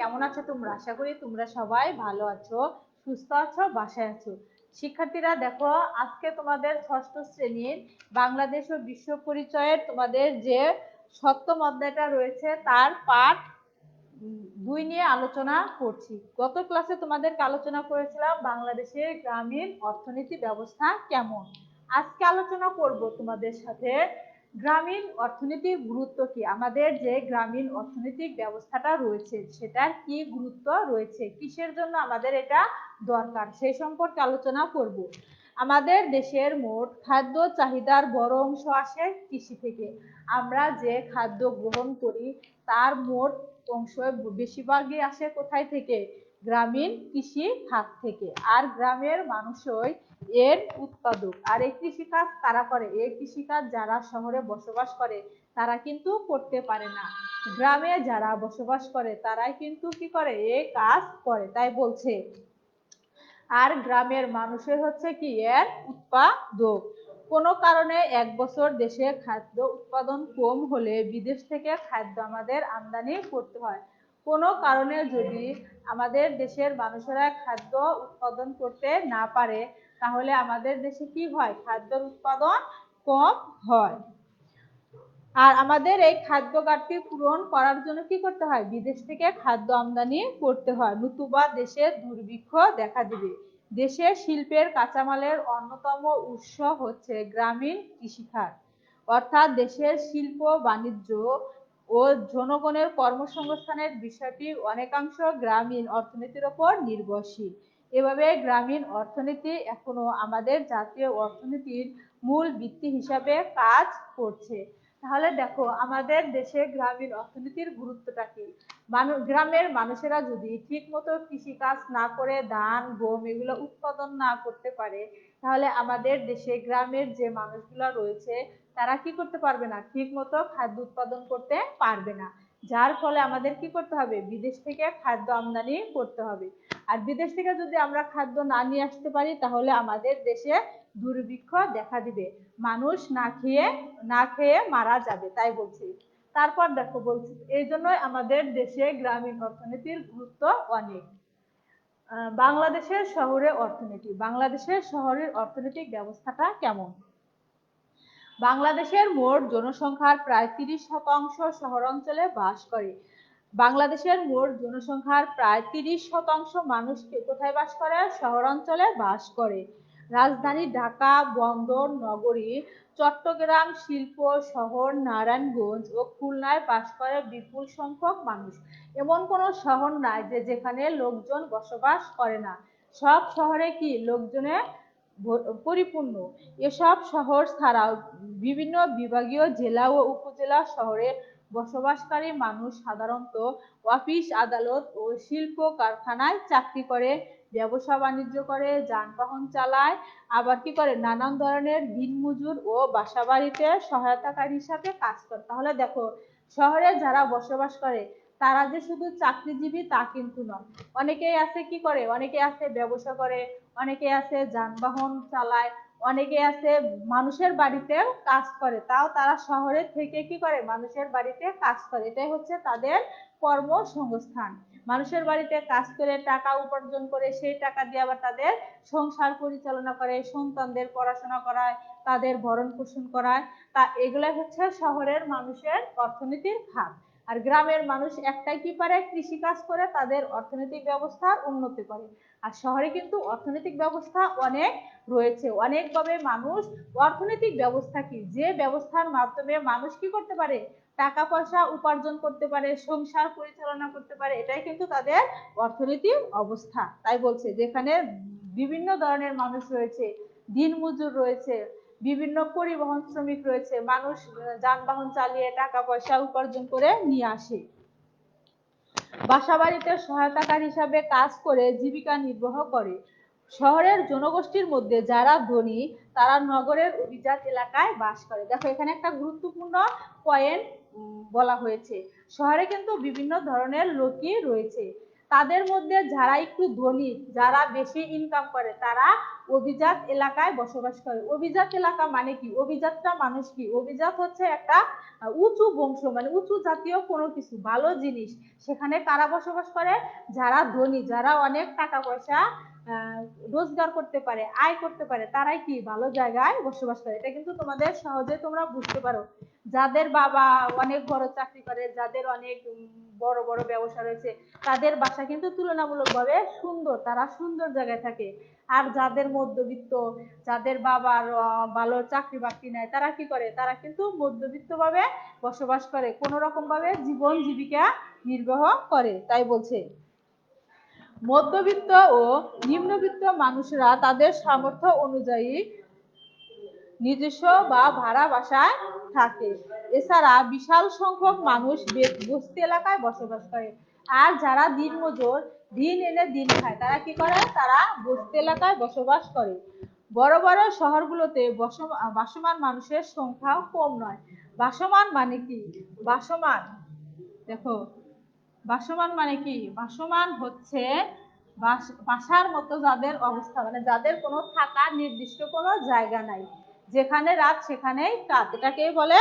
কেমন আছো তোমরা? আশা করি তোমরা সবাই ভালো আছো, সুস্থ আছো, বাসায় আছো। শিক্ষার্থীরা, দেখো, আজকে তোমাদের ষষ্ঠ শ্রেণির বাংলাদেশ ও বিশ্ব পরিচয়ের তোমাদের যে সপ্তম অধ্যায়টা রয়েছে, তার পাঠ দুই নিয়ে আলোচনা করছি। গত ক্লাসে তোমাদেরকে আলোচনা করেছিলাম বাংলাদেশের গ্রামীণ অর্থনীতি ব্যবস্থা কেমন? আজকে আলোচনা করব তোমাদের সাথে গ্রামীণ অর্থনীতির গুরুত্ব কি? আমাদের যে গ্রামীণ অর্থনৈতিক ব্যবস্থাটা রয়েছে, সেটার কি গুরুত্ব রয়েছে? কিসের জন্য আমাদের এটা দরকার? সেই সম্পর্কে আলোচনা করব। আমাদের দেশের মোট খাদ্য চাহিদার বড় অংশ আসে কৃষি থেকে। আমরা যে খাদ্য গ্রহণ করি, তার মোট অংশ বেশিরভাগই আসে কোথায় থেকে? গ্রামীণ কৃষি খাত থেকে। আর গ্রামের মানুষই এর উৎপাদক। আর এই কৃষিকাজ কারা করে? এই কৃষিকাজ যারা শহরে বসবাস করে, তারা কিন্তু করতে পারে না। গ্রামে যারা বসবাস করে, তারাই কিন্তু কি করে? এই কাজ করে, তাই বলছে। আর গ্রামের মানুষের হচ্ছে কি? এর উৎপাদক। কোনো কারণে এক বছর দেশে খাদ্য উৎপাদন কম হলে বিদেশ থেকে খাদ্য আমাদের আমদানি করতে হয়। কোনো কারণে যদি আমাদের দেশের মানুষেরা খাদ্য উৎপাদন করতে না পারে, তাহলে আমাদের দেশে কি হয়? খাদ্যের উৎপাদন কম হয়। আর আমাদের এই খাদ্য ঘাটতি পূরণ করার জন্য কি করতে হয়? বিদেশ থেকে খাদ্য আমদানি করতে হয়। নতুবা দেশে দুর্ভিক্ষ দেখা দিবে। দেশের শিল্পের কাঁচামালের অন্যতম উৎস হচ্ছে গ্রামীণ কৃষিখাত। অর্থাৎ দেশের শিল্প বাণিজ্য ও জনগণের কর্মসংস্থানের বিষয়টি অনেকাংশ গ্রামীণ অর্থনীতির ওপর নির্ভরশীল। এভাবে গ্রামীণ অর্থনীতি এখনও আমাদের জাতীয় অর্থনীতির মূল ভিত্তি হিসাবে কাজ করছে। তাহলে দেখো, আমাদের দেশে গ্রামীণ অর্থনীতির গুরুত্বটা কি? মানুষ গ্রামের মানুষেরা যদি ঠিক মতো কৃষিকাজ না করে, ধান, গম এগুলো উৎপাদন না করতে পারে, তাহলে আমাদের দেশে গ্রামের যে মানুষগুলো রয়েছে, তারা কি করতে পারবে না? ঠিক মতো খাদ্য উৎপাদন করতে পারবে না। যার ফলে আমাদের কি করতে হবে? বিদেশ থেকে খাদ্য আমদানি করতে হবে। আর বিদেশ থেকে যদি আমরা খাদ্য না নিয়ে আসতে পারি, তাহলে আমাদের দেশে দুর্ভিক্ষ দেখা দিবে। মানুষ না খেয়ে না খেয়ে মারা যাবে, তাই বলছি। তারপর দেখো বলছি, এই জন্যই আমাদের দেশে গ্রামীণ অর্থনীতির গুরুত্ব অনেক। বাংলাদেশের শহরে অর্থনীতি। বাংলাদেশের শহরের অর্থনৈতিক ব্যবস্থাটা কেমন? বাংলাদেশের মোট জনসংখ্যার প্রায় তিরিশ শতাংশ শহর অঞ্চলে বাস করে। বাংলাদেশের মোট জনসংখ্যার প্রায় তিরিশ শতাংশ মানুষকে কোথায় বাস করে? শহরাঞ্চলে বাস করে। রাজধানী ঢাকা বন্দর নগরী চট্টগ্রাম শিল্প শহর নারায়ণগঞ্জ ও খুলনায় বাস করে বিপুল সংখ্যক মানুষ। এমন কোনো শহর নাই যে যেখানে লোকজন বসবাস করে না। সব শহরে কি লোকজনে পরিপূর্ণ? এসব শহর ছাড়াও বিভিন্ন বিভাগীয় জেলা ও উপজেলা শহরে বসবাসকারী মানুষ সাধারণত অফিস, আদালত ও শিল্প কারখানায় চাকরি করে। ব্যবসা বাণিজ্য করে, যানবাহন চালায়, আবার কি করে? নানান ধরনের দিনমজুর ও বাসাবাড়িতে সহায়তাকারী হিসাবে কাজ করে। তাহলে দেখো, শহরে যারা বসবাস করে, তারা যে শুধু চাকরিজীবী তা কিন্তু নয়। অনেকেই আছে কি করে? অনেকে আছে ব্যবসা করে, অনেকে আছে যানবাহন চালায়, অনেকে আছে মানুষের বাড়িতে কাজ করে। তাও তারা শহরে থেকে কি করে? মানুষের বাড়িতে কাজ করে। এটাই হচ্ছে তাদের কর্মসংস্থান। মানুষের বাড়িতে কাজ করে টাকা উপার্জন করে সেই টাকা দিয়ে আবার তাদের সংসার পরিচালনা করে, সন্তানদের পড়াশোনা করায়, তাদের ভরণ পোষণ করায়। তা এগুলাই হচ্ছে শহরের মানুষের অর্থনীতির খাত আর গ্রামের মানুষ একটাই কি পারে কৃষিকাজ করে, তাদের অর্থনৈতিক ব্যবস্থার উন্নতি করে। আর শহরে কিন্তু অর্থনৈতিক ব্যবস্থা অনেক রয়েছে। অনেকভাবে মানুষ অর্থনৈতিক ব্যবস্থা কি? যে ব্যবস্থার মাধ্যমে মানুষ কি করতে পারে? টাকা পয়সা উপার্জন করতে পারে, সংসার পরিচালনা করতে পারে, এটাই কিন্তু তাদের অর্থনৈতিক অবস্থা। তাই বলছে, যেখানে বিভিন্ন ধরনের মানুষ রয়েছে, দিনমজুর রয়েছে, বিভিন্ন পরিবহন শ্রমিক রয়েছে, মানুষ যানবাহন চালিয়ে টাকা পয়সা উপার্জন করে নিয়ে আসে। বাসাবাড়িতে সহায়তাকার হিসাবে কাজ করে, জীবিকা নির্বাহ করে। শহরের জনগোষ্ঠীর মধ্যে যারা ধনী, তারা নগরের অভিজাত এলাকায় বাস করে। দেখো, এখানে একটা গুরুত্বপূর্ণ পয়েন্ট বলা হয়েছে। শহরে কিন্তু বিভিন্ন ধরনের লোকই রয়েছে। তাদের মধ্যে যারা একটু ধনী, যারা বেশি ইনকাম করে, তারা অভিজাত এলাকায় বসবাস করে। অভিজাত এলাকা মানে কি? অভিজাতটা মানুষ কি? অভিজাত হচ্ছে একটা উঁচু বংশ মানে উঁচু জাতীয় কোনো কিছু, ভালো জিনিস। সেখানে কারা বসবাস করে, যারা ধনী, যারা অনেক টাকা পয়সা রোজগার করতে পারে, আয় করতে পারে, তারাই কি ভালো জায়গায় বসবাস করে? এটা কিন্তু তোমাদের সহজে তোমরা বুঝতে পারো। যাদের বাবা অনেক বড় চাকরি করে, যাদের অনেক বড় বড় ব্যবসা রয়েছে, তাদের বাসা কিন্তু তুলনামূলকভাবে সুন্দর, তারা সুন্দর জায়গায় থাকে। আর যাদের মধ্যবিত্ত, যাদের বাবার ভালো চাকরি বাকরি নাই, তারা কি করে? তারা কিন্তু মধ্যবিত্ত ভাবে বসবাস করে কোনো রকম ভাবে জীবন জীবিকা নির্বাহ করে, তাই বলছে। মধ্যবিত্ত ও নিম্নবিত্ত মানুষরা তাদের সামর্থ্য অনুযায়ী নিজস্ব বা ভাড়া বাসায় থাকে। এছাড়া বিশাল সংখ্যক মানুষ বস্তি এলাকায় বসবাস করে। আর যারা দিনমজুর, দিন এনে দিন খায়, তারা কি করে? তারা বস্তি এলাকায় বসবাস করে। বড় বড় শহরগুলোতে বসম- বাসমান মানুষের সংখ্যা কম নয়। বাসমান মানে কি? বাসমান। দেখো বাসমান মানে কি? বাসমান হচ্ছে বাস- বাসার মতো যাদের অবস্থা মানে যাদের কোনো থাকার নির্দিষ্ট কোনো জায়গা নাই। যেখানে রাত, সেখানেই রাত এটাকেই বলে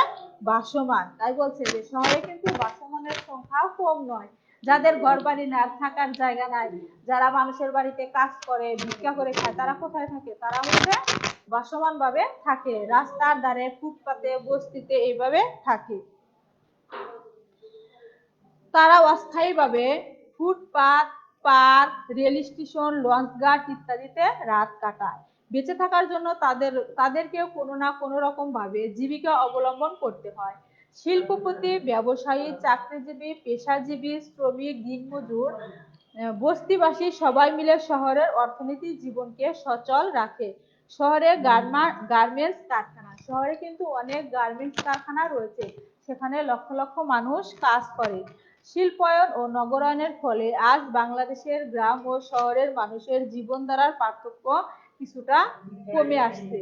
বাসমান। তাই বলছে যে, শহরে কিন্তু বাসমানের সংখ্যা কম নয়। যাদের ঘর বাড়ি না থাকার জায়গা নাই, যারা মানুষের বাড়িতে কাজ করে, ভিক্ষা করে খায়, তারা কোথায় থাকে? তারা হচ্ছে বাসমান ভাবে থাকে। রাস্তার ধারে, ফুটপাতে, বস্তিতে এইভাবে থাকে। তারা অস্থায়ীভাবে footpath, park, rail station, launch ঘাট ইত্যাদিতে রাত কাটায়। বেঁচে থাকার জন্য তাদের, তাদেরকেও কোনো না কোনো রকম ভাবে জীবিকা অবলম্বন করতে হয়। শিল্পপতি, ব্যবসায়ী, চাকরিজীবী, পেশাজীবী, শ্রমিক দিনমজুর বস্তিবাসী সবাই মিলে শহরের অর্থনীতি জীবনকে সচল রাখে। শহরে গার্মেন্টস কারখানা। শহরে কিন্তু অনেক গার্মেন্টস কারখানা রয়েছে। সেখানে লক্ষ লক্ষ মানুষ কাজ করে। শিল্পায়ন ও নগরায়নের ফলে আজ বাংলাদেশের গ্রাম ও শহরের মানুষের জীবনধারার পার্থক্য কিছুটা কমে আসছে।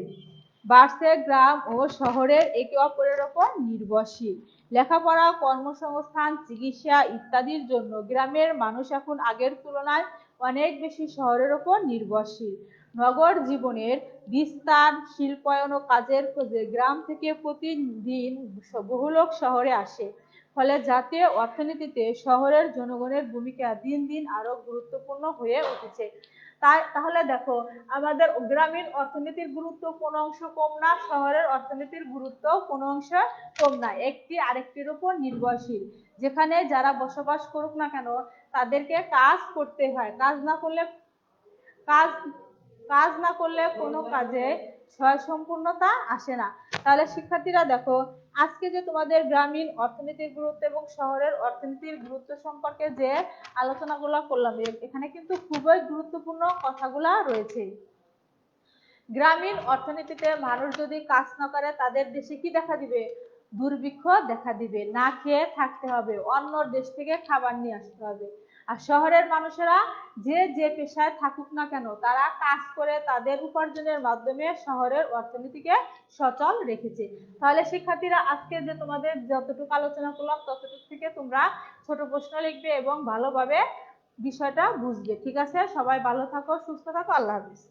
বাড়ছে গ্রাম ও শহরের একে অপরের ওপর নির্ভরশীল। লেখাপড়া, কর্মসংস্থান, চিকিৎসা ইত্যাদির জন্য গ্রামের মানুষ এখন আগের তুলনায় অনেক বেশি শহরের ওপর নির্ভরশীল। নগর জীবনের বিস্তার, শিল্পায়ন ও কাজের খোঁজে গ্রাম থেকে প্রতিদিন বহু লোক শহরে আসে। ফলে জাতীয় অর্থনীতিতে শহরের জনগণের ভূমিকা দিন দিন আরও গুরুত্বপূর্ণ হয়ে উঠেছে। তাই, তাহলে দেখো, আমাদের গ্রামীণ অর্থনীতির গুরুত্ব কোন অংশ কম না, শহরের অর্থনীতির গুরুত্ব কোন অংশ কম না। একটি আরেকটির উপর নির্ভরশীল। যেখানে যারা বসবাস করুক না কেন, তাদেরকে কাজ করতে হয়। কাজ না করলে, কাজ কাজ না করলে কোনো কাজে স্বয় সম্পূর্ণতা আসে না। তাহলে শিক্ষার্থীরা দেখো, আজকে যে তোমাদের গ্রামীণ অর্থনীতির গুরুত্ব এবং শহরের অর্থনীতির গুরুত্ব সম্পর্কে যে আলোচনাগুলো করলাম এখানে কিন্তু খুবই গুরুত্বপূর্ণ কথাগুলা রয়েছে। গ্রামীণ অর্থনীতিতে মানুষ যদি কাজ না করে, তাদের দেশে কি দেখা দিবে? দুর্ভিক্ষ দেখা দিবে। না খেয়ে থাকতে হবে। অন্য দেশ থেকে খাবার নিয়ে আসতে হবে। আর শহরের মানুষেরা যে যে পেশায় থাকুক না কেন, তারা কাজ করে তাদের উপার্জনের মাধ্যমে শহরের অর্থনীতিকে সচল রেখেছে। তাহলে শিক্ষার্থীরা, আজকে যে তোমাদের যতটুকু আলোচনা করলাম, ততটুক থেকে তোমরা ছোট প্রশ্ন লিখবে এবং ভালোভাবে বিষয়টা বুঝবে। ঠিক আছে? সবাই ভালো থাকো, সুস্থ থাকো, আল্লাহ হাফিজ।